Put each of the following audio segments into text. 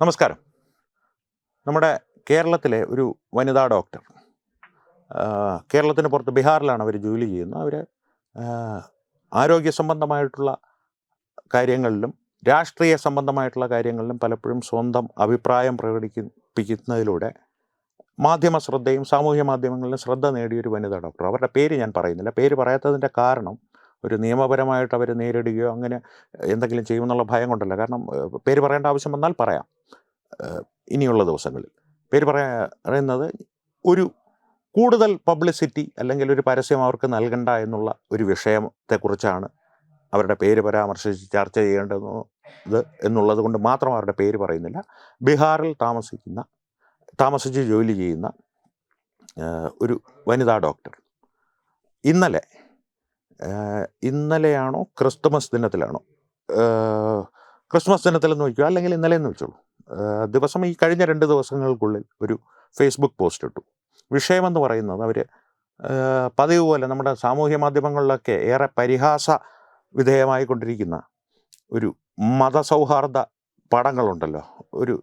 നമസ്കാരം. നമ്മുടെ കേരളത്തിലെ ഒരു വനിതാ ഡോക്ടർ കേരളത്തിന് പുറത്ത് ബീഹാറിലാണ് അവർ ജോലി ചെയ്യുന്നത്. അവർ ആരോഗ്യ സംബന്ധമായിട്ടുള്ള കാര്യങ്ങളിലും രാഷ്ട്രീയ സംബന്ധമായിട്ടുള്ള കാര്യങ്ങളിലും പലപ്പോഴും സ്വന്തം അഭിപ്രായം പ്രകടിപ്പിക്കുന്നതിലൂടെ മാധ്യമ ശ്രദ്ധയും സാമൂഹ്യ മാധ്യമങ്ങളിലും ശ്രദ്ധ നേടിയ ഒരു വനിതാ ഡോക്ടർ. അവരുടെ പേര് ഞാൻ പറയുന്നില്ല. പേര് പറയാത്തതിന്റെ കാരണം ഒരു നിയമപരമായിട്ട് അവർ നേരിടുകയോ അങ്ങനെ എന്തെങ്കിലും ചെയ്യുമെന്നുള്ള ഭയം കൊണ്ടല്ല. കാരണം പേര് പറയേണ്ട ആവശ്യം വന്നാൽ പറയാം. ഇനിയുള്ള ദിവസങ്ങളിൽ. പേര് പറയാ പറയുന്നത് ഒരു കൂടുതൽ പബ്ലിസിറ്റി അല്ലെങ്കിൽ ഒരു പരസ്യം അവർക്ക് നൽകണ്ട എന്നുള്ള ഒരു വിഷയത്തെക്കുറിച്ചാണ് അവരുടെ പേര് പരാമർശിച്ച് ചർച്ച ചെയ്യേണ്ടത് എന്നുള്ളത് കൊണ്ട് മാത്രം അവരുടെ പേര് പറയുന്നില്ല. ബീഹാറിൽ താമസിക്കുന്ന താമസിച്ച് ജോലി ചെയ്യുന്ന ഒരു വനിതാ ഡോക്ടർ. ഇന്നലെ ഇന്നലെയാണോ ക്രിസ്തുമസ് ദിനത്തിലാണോ? ക്രിസ്മസ് ദിനത്തിലെന്ന് വയ്ക്കുക അല്ലെങ്കിൽ ഇന്നലെ എന്ന് വെച്ചോളൂ ദിവസം ഈ കഴിഞ്ഞ രണ്ട് ദിവസങ്ങൾക്കുള്ളിൽ ഒരു ഫേസ്ബുക്ക് പോസ്റ്റ് ഇട്ടു. വിഷയമെന്ന് പറയുന്നത് അവർ പതിവ് പോലെ നമ്മുടെ സാമൂഹ്യ മാധ്യമങ്ങളിലൊക്കെ ഏറെ പരിഹാസ വിധേയമായിക്കൊണ്ടിരിക്കുന്ന ഒരു മതസൗഹാർദ്ദ പടങ്ങളുണ്ടല്ലോ. ഒരു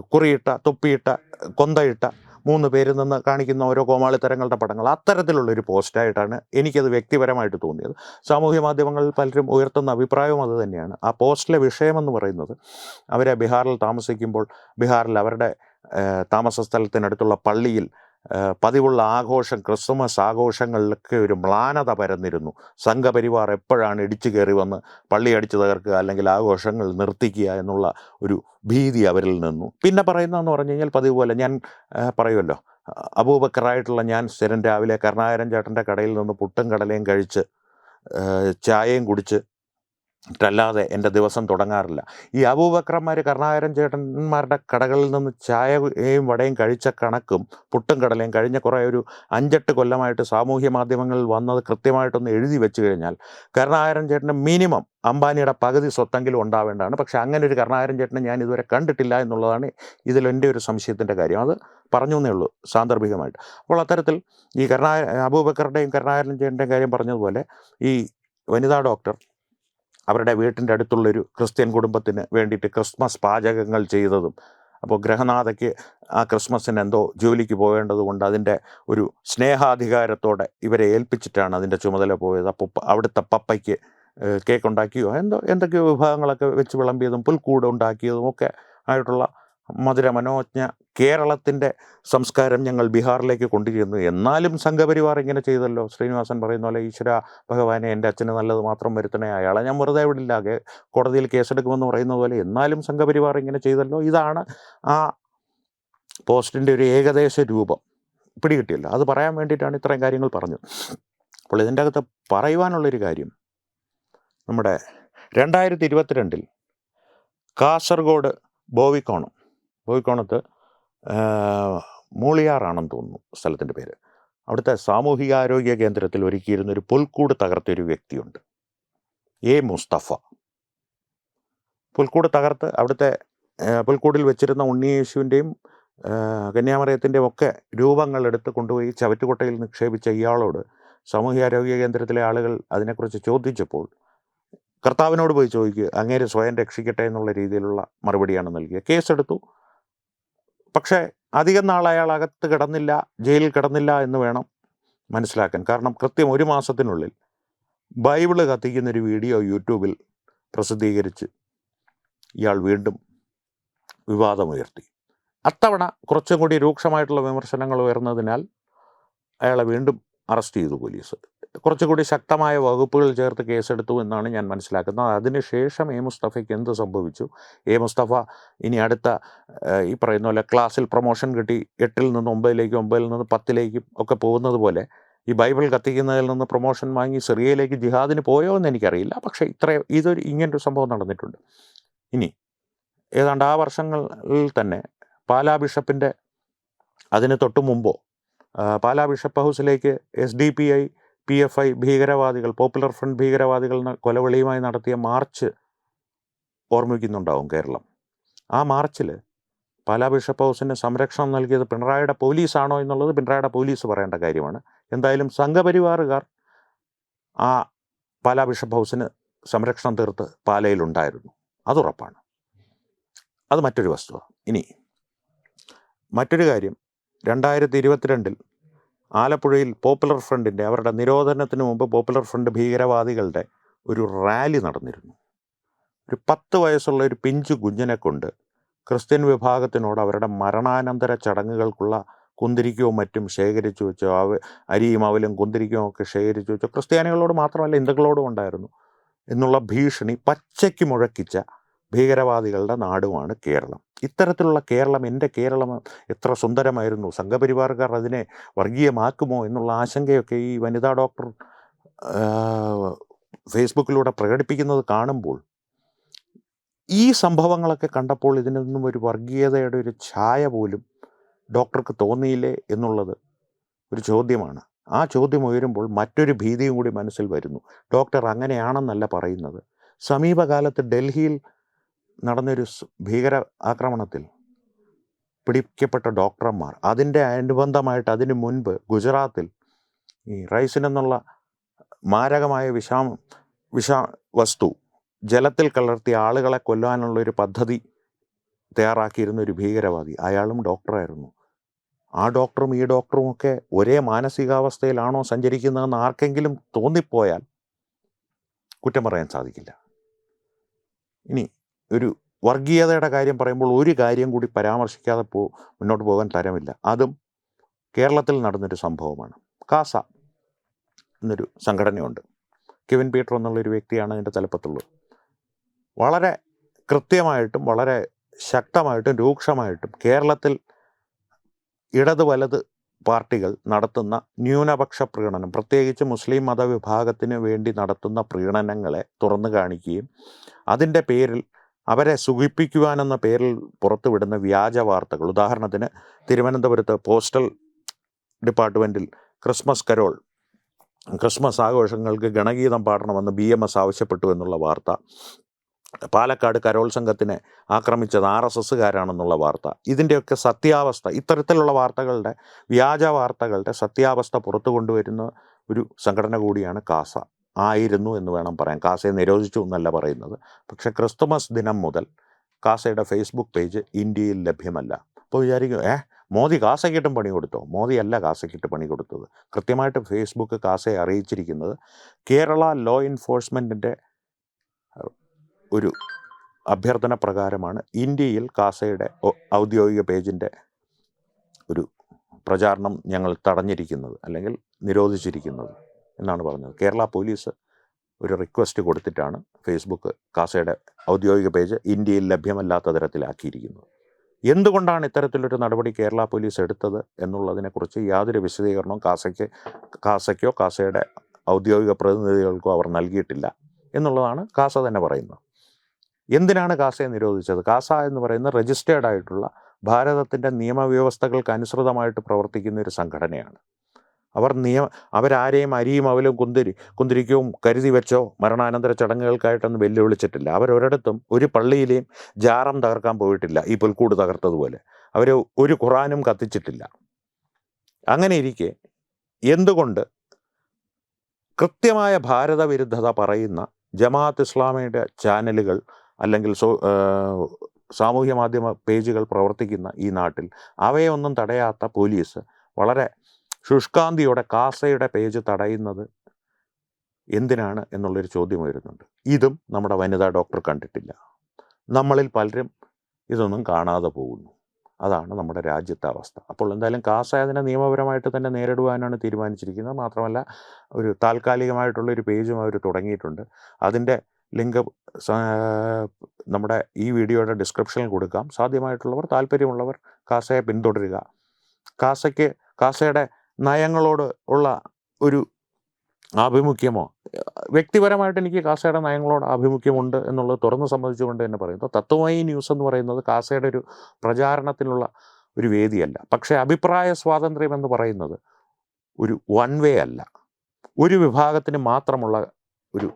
കുറിയിട്ട തൊപ്പിയിട്ട കൊന്തയിട്ട മൂന്ന് പേരിൽ നിന്ന് കാണിക്കുന്ന ഓരോ കോമാളിത്തരങ്ങളുടെ പടങ്ങൾ അത്തരത്തിലുള്ളൊരു പോസ്റ്റായിട്ടാണ് എനിക്കത് വ്യക്തിപരമായിട്ട് തോന്നിയത്. സാമൂഹ്യ മാധ്യമങ്ങളിൽ പലരും ഉയർത്തുന്ന അഭിപ്രായവും അത് തന്നെയാണ്. ആ പോസ്റ്റിലെ വിഷയമെന്ന് പറയുന്നത് അവരെ ബീഹാറിൽ താമസിക്കുമ്പോൾ ബീഹാറിൽ അവരുടെ താമസ സ്ഥലത്തിനടുത്തുള്ള പള്ളിയിൽ പതിവുള്ള ആഘോഷം ക്രിസ്മസ് ആഘോഷങ്ങളിലൊക്കെ ഒരു മ്ലാനത പരന്നിരുന്നു. സംഘപരിവാർ എപ്പോഴാണ് ഇടിച്ചു കയറി വന്ന് പള്ളി അടിച്ചു തകർക്കുക അല്ലെങ്കിൽ ആഘോഷങ്ങൾ നിർത്തിക്കുക എന്നുള്ള ഒരു ഭീതി അവരിൽ നിന്നു. പിന്നെ പറയുന്നതെന്ന് പറഞ്ഞു കഴിഞ്ഞാൽ പതിവ് പോലെ ഞാൻ പറയുമല്ലോ. അബൂബക്കറായിട്ടുള്ള ഞാൻ സ്ഥിരം രാവിലെ കരുണാകരൻ ചേട്ടന്റെ കടയിൽ നിന്ന് പുട്ടും കടലയും കഴിച്ച് ചായയും കുടിച്ച് ട്ടല്ലാതെ എന്റെ ദിവസം തുടങ്ങാറില്ല. ഈ അബൂബക്രന്മാർ കരുണാകരൻ ചേട്ടന്മാരുടെ കടകളിൽ നിന്ന് ചായയും വടയും കഴിച്ച കണക്കും പുട്ടും കടലയും കഴിഞ്ഞ കുറേ ഒരു അഞ്ചെട്ട് കൊല്ലമായിട്ട് സാമൂഹ്യ മാധ്യമങ്ങളിൽ വന്നത് കൃത്യമായിട്ടൊന്ന് എഴുതി വെച്ച് കഴിഞ്ഞാൽ കരുണാകരൻ ചേട്ടന് മിനിമം അംബാനിയുടെ പകുതി സ്വത്തെങ്കിലും ഉണ്ടാവേണ്ടതാണ്. പക്ഷേ അങ്ങനെ ഒരു കരുണാകരൻ ചേട്ടനെ ഞാൻ ഇതുവരെ കണ്ടിട്ടില്ല എന്നുള്ളതാണ് ഇതിലെന്റെ ഒരു സംശയത്തിന്റെ കാര്യം. അത് പറഞ്ഞു എന്നേ ഉള്ളൂ സാന്ദർഭികമായിട്ട്. അപ്പോൾ അത്തരത്തിൽ ഈ കരുണാ അബൂബക്കറുടെയും കരുണാകരൻ ചേട്ടന്റെയും കാര്യം പറഞ്ഞതുപോലെ ഈ വനിതാ ഡോക്ടർ അവരുടെ വീട്ടിന്റെ അടുത്തുള്ളൊരു ക്രിസ്ത്യൻ കുടുംബത്തിന് വേണ്ടിയിട്ട് ക്രിസ്മസ് പാചകങ്ങൾ ചെയ്തതും. അപ്പോൾ ഗ്രഹനാഥയ്ക്ക് ആ ക്രിസ്മസിന് എന്തോ ജോലിക്ക് പോകേണ്ടതുകൊണ്ട് അതിന്റെ ഒരു സ്നേഹാധികാരത്തോടെ ഇവരെ ഏൽപ്പിച്ചിട്ടാണ് അതിന്റെ ചുമതല പോയത്. അപ്പോൾ അവിടുത്തെ പപ്പയ്ക്ക് കേക്ക് ഉണ്ടാക്കിയോ എന്തോ എന്തൊക്കെയോ വിഭാഗങ്ങളൊക്കെ വെച്ച് വിളമ്പിയതും പുൽക്കൂട് ഉണ്ടാക്കിയതും ഒക്കെ ആയിട്ടുള്ള മധുര മനോജ്ഞ കേരളത്തിന്റെ സംസ്കാരം ഞങ്ങൾ ബീഹാറിലേക്ക് കൊണ്ടുചെന്നു എന്നാലും സംഘപരിവാർ ഇങ്ങനെ ചെയ്തല്ലോ. ശ്രീനിവാസൻ പറയുന്ന പോലെ ഈശ്വര ഭഗവാനെ എന്റെ അച്ഛന് നല്ലത് മാത്രം വരുത്തണേ അയാളെ ഞാൻ വെറുതെ വിടില്ല. കോടതിയിൽ കേസെടുക്കുമെന്ന് പറയുന്നത് പോലെ എന്നാലും സംഘപരിവാർ ഇങ്ങനെ ചെയ്തല്ലോ. ഇതാണ് ആ പോസ്റ്റിന്റെ ഒരു ഏകദേശ രൂപം. പിടികിട്ടിയല്ലോ. അത് പറയാൻ വേണ്ടിയിട്ടാണ് ഇത്രയും കാര്യങ്ങൾ പറഞ്ഞത്. അപ്പോൾ ഇതിന്റെ അകത്ത് പറയുവാനുള്ളൊരു കാര്യം. നമ്മുടെ രണ്ടായിരത്തി ഇരുപത്തിരണ്ടിൽ കാസർഗോഡ് ബോവിക്കോണം. ബോവിക്കോണത്ത് ആ, മൂളിയാറാണെന്ന് തോന്നുന്നു സ്ഥലത്തിന്റെ പേര്. അവിടുത്തെ സാമൂഹികാരോഗ്യ കേന്ദ്രത്തിൽ ഒരുക്കിയിരുന്ന ഒരു പുൽക്കൂട് തകർത്ത ഒരു വ്യക്തിയുണ്ട്. എ. മുസ്തഫ. പുൽക്കൂട് തകർത്ത് അവിടുത്തെ പുൽക്കൂടിൽ വെച്ചിരുന്ന ഉണ്ണിയേശുവിന്റെയും കന്യാമറിയത്തിന്റെയും ഒക്കെ രൂപങ്ങൾ എടുത്ത് കൊണ്ടുപോയി ചവറ്റുകൊട്ടയിൽ നിക്ഷേപിച്ച ഇയാളോട് സാമൂഹികാരോഗ്യ കേന്ദ്രത്തിലെ ആളുകൾ അതിനെക്കുറിച്ച് ചോദിച്ചപ്പോൾ കർത്താവിനോട് പോയി ചോദിക്കുക അങ്ങേര് സ്വയം രക്ഷിക്കട്ടെ എന്നുള്ള രീതിയിലുള്ള മറുപടിയാണ് നൽകിയത്. കേസെടുത്തു. പക്ഷേ അധികം നാൾ അയാൾ അകത്ത് കിടന്നില്ല ജയിലിൽ കിടന്നില്ല എന്ന് വേണം മനസ്സിലാക്കാൻ. കാരണം കൃത്യം ഒരു മാസത്തിനുള്ളിൽ ബൈബിൾ കത്തിക്കുന്നൊരു വീഡിയോ യൂട്യൂബിൽ പ്രസിദ്ധീകരിച്ച് ഇയാൾ വീണ്ടും വിവാദമുയർത്തി. അത്തവണ കുറച്ചും കൂടി രൂക്ഷമായിട്ടുള്ള വിമർശനങ്ങൾ ഉയർന്നതിനാൽ അയാളെ വീണ്ടും അറസ്റ്റ് ചെയ്തു പോലീസ്. കുറച്ചുകൂടി ശക്തമായ വകുപ്പുകൾ ചേർത്ത് കേസെടുത്തു എന്നാണ് ഞാൻ മനസ്സിലാക്കുന്നത്. അതിനുശേഷം എ. മുസ്തഫയ്ക്ക് എന്ത് സംഭവിച്ചു? എ. മുസ്തഫ ഇനി അടുത്ത ഈ പറയുന്ന പോലെ ക്ലാസ്സിൽ പ്രൊമോഷൻ കിട്ടി എട്ടിൽ നിന്ന് ഒമ്പതിലേക്കും ഒമ്പതിൽ നിന്ന് പത്തിലേക്കും ഒക്കെ പോകുന്നത് പോലെ ഈ ബൈബിൾ കത്തിക്കുന്നതിൽ നിന്ന് പ്രൊമോഷൻ വാങ്ങി സിറിയയിലേക്ക് ജിഹാദിന് പോയോ എന്ന് എനിക്കറിയില്ല. പക്ഷേ ഇത്ര ഇതൊരു ഇങ്ങനൊരു സംഭവം നടന്നിട്ടുണ്ട്. ഇനി ഏതാണ്ട് ആ വർഷങ്ങളിൽ തന്നെ പാലാ ബിഷപ്പിന്റെ അതിന് തൊട്ട് മുമ്പോ പാലാ ബിഷപ്പ് ഹൗസിലേക്ക് S D P I P F I ഭീകരവാദികൾ പോപ്പുലർ ഫ്രണ്ട് ഭീകരവാദികൾ കൊലവിളിയുമായി നടത്തിയ മാർച്ച് ഓർമ്മിക്കുന്നുണ്ടാവും കേരളം. ആ മാർച്ചിൽ പാലാ ബിഷപ്പ് ഹൗസിന് സംരക്ഷണം നൽകിയത് പിണറായിയുടെ പോലീസാണോ എന്നുള്ളത് പിണറായിയുടെ പോലീസ് പറയേണ്ട കാര്യമാണ്. എന്തായാലും സംഘപരിവാറുകാർ ആ പാലാ ബിഷപ്പ് ഹൗസിന് സംരക്ഷണം തീർത്ത് പാലയിലുണ്ടായിരുന്നു അതുറപ്പാണ് അത് മറ്റൊരു വസ്തുത ഇനി മറ്റൊരു കാര്യം. രണ്ടായിരത്തി ഇരുപത്തിരണ്ടിൽ ആലപ്പുഴയിൽ പോപ്പുലർ ഫ്രണ്ടിന്റെ അവരുടെ നിരോധനത്തിന് മുമ്പ് പോപ്പുലർ ഫ്രണ്ട് ഭീകരവാദികളുടെ ഒരു റാലി നടന്നിരുന്നു. ഒരു പത്ത് വയസ്സുള്ള ഒരു പിഞ്ചു കുഞ്ഞിനെ കൊണ്ട് ക്രിസ്ത്യൻ വിഭാഗത്തിനോട് അവരുടെ മരണാനന്തര ചടങ്ങുകൾക്കുള്ള കുന്തിരിക്കവും മറ്റും ശേഖരിച്ചു വെച്ചോ അവ അരിയും അവലും കുന്തിരിക്കവും ഒക്കെ ശേഖരിച്ചു വെച്ചോ ക്രിസ്ത്യാനികളോട് മാത്രമല്ല ഹിന്ദുക്കളോടും ഉണ്ടായിരുന്നു. എന്നുള്ള ഭീഷണി പച്ചയ്ക്ക് മുഴക്കിച്ച ഭീകരവാദികളുടെ നാടുമാണ് കേരളം. ഇത്തരത്തിലുള്ള കേരളം എന്റെ കേരളം എത്ര സുന്ദരമായിരുന്നു. സംഘപരിവാർക്കാർ അതിനെ വർഗീയമാക്കുമോ എന്നുള്ള ആശങ്കയൊക്കെ ഈ വനിതാ ഡോക്ടർ ഫേസ്ബുക്കിലൂടെ പ്രകടിപ്പിക്കുന്നത് കാണുമ്പോൾ ഈ സംഭവങ്ങളൊക്കെ കണ്ടപ്പോൾ ഇതിനൊന്നും ഒരു വർഗീയതയുടെ ഒരു ഛായ പോലും ഡോക്ടർക്ക് തോന്നിയില്ലേ എന്നുള്ളത് ഒരു ചോദ്യമാണ്. ആ ചോദ്യം ഉയരുമ്പോൾ മറ്റൊരു ഭീതിയും കൂടി മനസ്സിൽ വരുന്നു. ഡോക്ടർ അങ്ങനെയാണെന്നല്ല പറയുന്നത്. സമീപകാലത്ത് ഡൽഹിയിൽ നടന്നൊരു ഭീകര ആക്രമണത്തിൽ പിടിക്കപ്പെട്ട ഡോക്ടർമാർ. അതിന്റെ അനുബന്ധമായിട്ട് അതിന് മുൻപ് ഗുജറാത്തിൽ ഈ റൈസിൻ എന്നുള്ള മാരകമായ വിഷാം വിഷ വസ്തു ജലത്തിൽ കലർത്തി ആളുകളെ കൊല്ലാനുള്ള ഒരു പദ്ധതി തയ്യാറാക്കിയിരുന്ന ഒരു ഭീകരവാദി. അയാളും ഡോക്ടറായിരുന്നു. ആ ഡോക്ടറും ഈ ഡോക്ടറും ഒക്കെ ഒരേ മാനസികാവസ്ഥയിലാണോ സഞ്ചരിക്കുന്നതെന്ന് ആർക്കെങ്കിലും തോന്നിപ്പോയാൽ കുറ്റം പറയാൻ സാധിക്കില്ല. ഇനി ഒരു വർഗീയതയുടെ കാര്യം പറയുമ്പോൾ ഒരു കാര്യം കൂടി പരാമർശിക്കാതെ പോ മുന്നോട്ട് പോകാൻ തരമില്ല അതും കേരളത്തിൽ നടന്നൊരു സംഭവമാണ്. കാസ എന്നൊരു സംഘടനയുണ്ട്. കെവിൻ പീറ്റർ എന്നുള്ളൊരു വ്യക്തിയാണ് അതിന്റെ തലപ്പത്തുള്ളത്. വളരെ കൃത്യമായിട്ടും വളരെ ശക്തമായിട്ടും രൂക്ഷമായിട്ടും കേരളത്തിൽ ഇടത് വലത് പാർട്ടികൾ നടത്തുന്ന ന്യൂനപക്ഷ പ്രീണനം പ്രത്യേകിച്ച് മുസ്ലിം മതവിഭാഗത്തിന് വേണ്ടി നടത്തുന്ന പ്രീണനങ്ങളെ തുറന്നു കാണിക്കുകയും അതിന്റെ പേരിൽ അവരെ സുഖിപ്പിക്കുവാനെന്ന പേരിൽ പുറത്തുവിടുന്ന വ്യാജ വാർത്തകൾ. ഉദാഹരണത്തിന് തിരുവനന്തപുരത്ത് പോസ്റ്റൽ ഡിപ്പാർട്ട്മെന്റിൽ ക്രിസ്മസ് കരോൾ ക്രിസ്മസ് ആഘോഷങ്ങൾക്ക് ഗണഗീതം പാടണമെന്ന് ബി എം എസ് ആവശ്യപ്പെട്ടു എന്നുള്ള വാർത്ത. പാലക്കാട് കരോൾ സംഘത്തിനെ ആക്രമിച്ചത് ആർ എസ് എസ്സുകാരാണെന്നുള്ള വാർത്ത. ഇതിന്റെയൊക്കെ സത്യാവസ്ഥ ഇത്തരത്തിലുള്ള വാർത്തകളുടെ വ്യാജ വാർത്തകളുടെ സത്യാവസ്ഥ പുറത്തു കൊണ്ടുവരുന്ന ഒരു സംഘടന കൂടിയാണ് കാസ. ആയിരുന്നു എന്ന് വേണം പറയാൻ. കാസയെ നിരോധിച്ചു എന്നല്ല പറയുന്നത്. പക്ഷെ ക്രിസ്തുമസ് ദിനം മുതൽ കാസയുടെ ഫേസ്ബുക്ക് പേജ് ഇന്ത്യയിൽ ലഭ്യമല്ല. അപ്പോൾ വിചാരിക്കും ഏ മോദി കാസയ്ക്കിട്ടും പണി കൊടുത്തോ? മോദിയല്ല കാസയ്ക്കിട്ട് പണി കൊടുത്തത്. കൃത്യമായിട്ട് ഫേസ്ബുക്ക് കാസയെ അറിയിച്ചിരിക്കുന്നത് കേരള ലോ എൻഫോഴ്സ്മെന്റിന്റെ ഒരു അഭ്യർത്ഥന പ്രകാരമാണ് ഇന്ത്യയിൽ കാസയുടെ ഔദ്യോഗിക പേജിന്റെ ഒരു പ്രചാരണം ഞങ്ങൾ തടഞ്ഞിരിക്കുന്നത് അല്ലെങ്കിൽ നിരോധിച്ചിരിക്കുന്നത്. എന്നാണ് പറഞ്ഞത്. കേരള പോലീസ് ഒരു റിക്വസ്റ്റ് കൊടുത്തിട്ടാണ് ഫേസ്ബുക്ക് കാസയുടെ ഔദ്യോഗിക പേജ് ഇന്ത്യയിൽ ലഭ്യമല്ലാത്ത തരത്തിലാക്കിയിരിക്കുന്നത്. എന്തുകൊണ്ടാണ് ഇത്തരത്തിലൊരു നടപടി കേരള പോലീസ് എടുത്തത് എന്നുള്ളതിനെക്കുറിച്ച് യാതൊരു വിശദീകരണവും കാസയ്ക്ക് കാസയ്ക്കോ കാസയുടെ ഔദ്യോഗിക പ്രതിനിധികൾക്കോ അവർ നൽകിയിട്ടില്ല എന്നുള്ളതാണ് കാസ തന്നെ പറയുന്നത്. എന്തിനാണ് കാസയെ നിരോധിച്ചത്? കാസ എന്ന് പറയുന്ന രജിസ്റ്റേർഡ് ആയിട്ടുള്ള ഭാരതത്തിന്റെ നിയമവ്യവസ്ഥകൾക്ക് അനുസൃതമായിട്ട് പ്രവർത്തിക്കുന്ന ഒരു സംഘടനയാണ്. അവർ നിയമ അവരാരെയും അരിയും അവലും കുന്തിരി കുന്തിരിക്കവും കരുതി വെച്ചോ മരണാനന്തര ചടങ്ങുകൾക്കായിട്ടൊന്നും വെല്ലുവിളിച്ചിട്ടില്ല. അവരൊരിടത്തും ഒരു പള്ളിയിലെയും ജാറം തകർക്കാൻ പോയിട്ടില്ല ഈ പുൽക്കൂട് തകർത്തതുപോലെ. അവർ ഒരു ഖുറാനും കത്തിച്ചിട്ടില്ല. അങ്ങനെ ഇരിക്കെ എന്തുകൊണ്ട് കൃത്യമായ ഭാരതവിരുദ്ധത പറയുന്ന ജമാഅത്ത് ഇസ്ലാമിയുടെ ചാനലുകൾ അല്ലെങ്കിൽ സോ സാമൂഹ്യ മാധ്യമ പേജുകൾ പ്രവർത്തിക്കുന്ന ഈ നാട്ടിൽ അവയൊന്നും തടയാത്ത പോലീസ് വളരെ ശുഷ്കാന്തിയോടെ കാസയുടെ പേജ് തടയുന്നത് എന്തിനാണ് എന്നുള്ളൊരു ചോദ്യം വരുന്നുണ്ട് ഇതും നമ്മുടെ വനിതാ ഡോക്ടർ കണ്ടിട്ടില്ല. നമ്മളിൽ പലരും ഇതൊന്നും കാണാതെ പോകുന്നു. അതാണ് നമ്മുടെ രാജ്യത്തെ അവസ്ഥ. അപ്പോൾ എന്തായാലും കാസ അതിനെ നിയമപരമായിട്ട് തന്നെ നേരിടുവാനാണ് തീരുമാനിച്ചിരിക്കുന്നത്. മാത്രമല്ല ഒരു താൽക്കാലികമായിട്ടുള്ള ഒരു പേജും അവർ തുടങ്ങിയിട്ടുണ്ട്. അതിന്റെ ലിങ്ക് നമ്മുടെ ഈ വീഡിയോയുടെ ഡിസ്ക്രിപ്ഷനിൽ കൊടുക്കാം. സാധ്യമായിട്ടുള്ളവർ താല്പര്യമുള്ളവർ കാസയെ പിന്തുടരുക. കാസയ്ക്ക് കാസയുടെ നയങ്ങളോട് ഉള്ള ഒരു ആഭിമുഖ്യമോ? വ്യക്തിപരമായിട്ട് എനിക്ക് കാസയുടെ നയങ്ങളോട് ആഭിമുഖ്യമുണ്ട് എന്നുള്ളത് തുറന്ന് സമ്മതിച്ചുകൊണ്ട് തന്നെ പറയുന്നു തത്വമായി ന്യൂസ് എന്ന് പറയുന്നത് കാസയുടെ ഒരു പ്രചാരണത്തിനുള്ള ഒരു വേദിയല്ല. പക്ഷേ അഭിപ്രായ സ്വാതന്ത്ര്യം എന്ന് പറയുന്നത് ഒരു വൺ വേ അല്ല. ഒരു വിഭാഗത്തിന് മാത്രമുള്ള ഒരു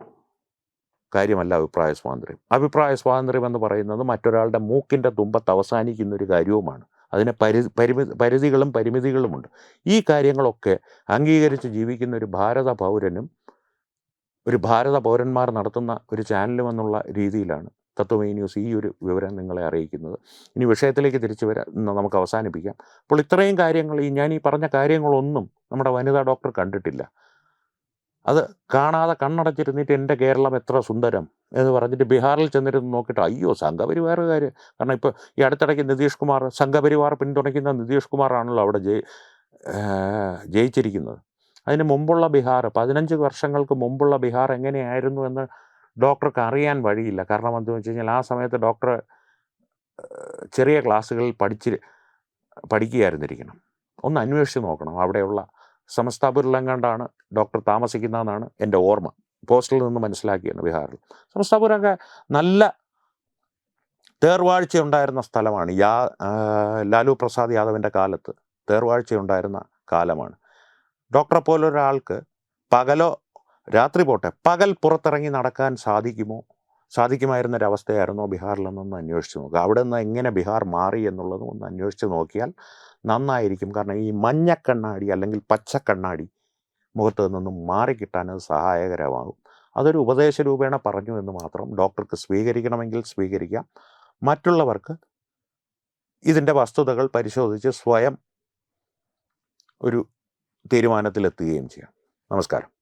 കാര്യമല്ല അഭിപ്രായ സ്വാതന്ത്ര്യം. അഭിപ്രായ സ്വാതന്ത്ര്യം എന്ന് പറയുന്നത് മറ്റൊരാളുടെ മൂക്കിന്റെ തുമ്പത്ത് അവസാനിക്കുന്ന ഒരു കാര്യവുമാണ്. അതിന് പരി പരിമി പരിധികളും പരിമിതികളുമുണ്ട്. ഈ കാര്യങ്ങളൊക്കെ അംഗീകരിച്ച് ജീവിക്കുന്ന ഒരു ഭാരത പൗരനും ഒരു ഭാരത പൗരന്മാർ നടത്തുന്ന ഒരു ചാനലും എന്നുള്ള രീതിയിലാണ് തത്വമേ ന്യൂസ് ഈ ഒരു വിവരം നിങ്ങളെ അറിയിക്കുന്നത്. ഇനി വിഷയത്തിലേക്ക് തിരിച്ചു വരാം നമുക്ക് അവസാനിപ്പിക്കാം. അപ്പോൾ ഇത്രയും കാര്യങ്ങൾ ഈ ഞാൻ ഈ പറഞ്ഞ കാര്യങ്ങളൊന്നും നമ്മുടെ വനിതാ ഡോക്ടർ കണ്ടിട്ടില്ല. അത് കാണാതെ കണ്ണടച്ചിരുന്നിട്ട് എന്റെ കേരളം എത്ര സുന്ദരം എന്ന് പറഞ്ഞിട്ട് ബീഹാറിൽ ചെന്നിരുന്ന് നോക്കിയിട്ട് അയ്യോ സംഘപരിവാറുകാർ കാരണം ഇപ്പോൾ ഈ അടുത്തിടയ്ക്ക് നിതീഷ് കുമാർ സംഘപരിവാർ പിന്തുണയ്ക്കുന്ന നിതീഷ് കുമാറാണല്ലോ അവിടെ ജയി ജയിച്ചിരിക്കുന്നത്. അതിന് മുമ്പുള്ള ബീഹാർ പതിനഞ്ച് വർഷങ്ങൾക്ക് മുമ്പുള്ള ബീഹാർ എങ്ങനെയായിരുന്നു എന്ന് ഡോക്ടർക്ക് അറിയാൻ വഴിയില്ല. കാരണം എന്താണെന്ന് വെച്ച് കഴിഞ്ഞാൽ ആ സമയത്ത് ഡോക്ടർ ചെറിയ ക്ലാസ്സുകളിൽ പഠിച്ച് പഠിക്കുകയായിരുന്നിരിക്കണം. ഒന്ന് അന്വേഷിച്ച് നോക്കണം. അവിടെയുള്ള സമസ്താപൂരിലെങ്ങാണ്ടാണ് ഡോക്ടർ താമസിക്കുന്നതെന്നാണ് എന്റെ ഓർമ്മ. പോസ്റ്റിൽ നിന്ന് മനസ്സിലാക്കിയാണ് ബീഹാറിൽ. സമസ്താപൂരൊക്കെ നല്ല തേർവാഴ്ച ഉണ്ടായിരുന്ന സ്ഥലമാണ്. യാ ലാലു പ്രസാദ് യാദവിന്റെ കാലത്ത് തേർവാഴ്ച ഉണ്ടായിരുന്ന കാലമാണ്. ഡോക്ടറെ പോലൊരാൾക്ക് പകലോ രാത്രി പോട്ടെ പകൽ പുറത്തിറങ്ങി നടക്കാൻ സാധിക്കുമോ? സാധിക്കുമായിരുന്ന ബീഹാറിൽ ബീഹാറിലെന്നൊന്ന് അന്വേഷിച്ച് നോക്കുക അവിടെ നിന്ന് എങ്ങനെ ബീഹാർ മാറി എന്നുള്ളതും ഒന്ന് അന്വേഷിച്ച് നോക്കിയാൽ നന്നായിരിക്കും. കാരണം ഈ മഞ്ഞക്കണ്ണാടി അല്ലെങ്കിൽ പച്ചക്കണ്ണാടി മുഖത്ത് നിന്നും മാറിക്കിട്ടാൻ അത് സഹായകരമാകും. അതൊരു ഉപദേശ രൂപേണ പറഞ്ഞു എന്ന് മാത്രം ഡോക്ടർക്ക് സ്വീകരിക്കണമെങ്കിൽ സ്വീകരിക്കാം. മറ്റുള്ളവർക്ക് ഇതിന്റെ വസ്തുതകൾ പരിശോധിച്ച് സ്വയം ഒരു തീരുമാനത്തിലെത്തുകയും ചെയ്യാം. നമസ്കാരം.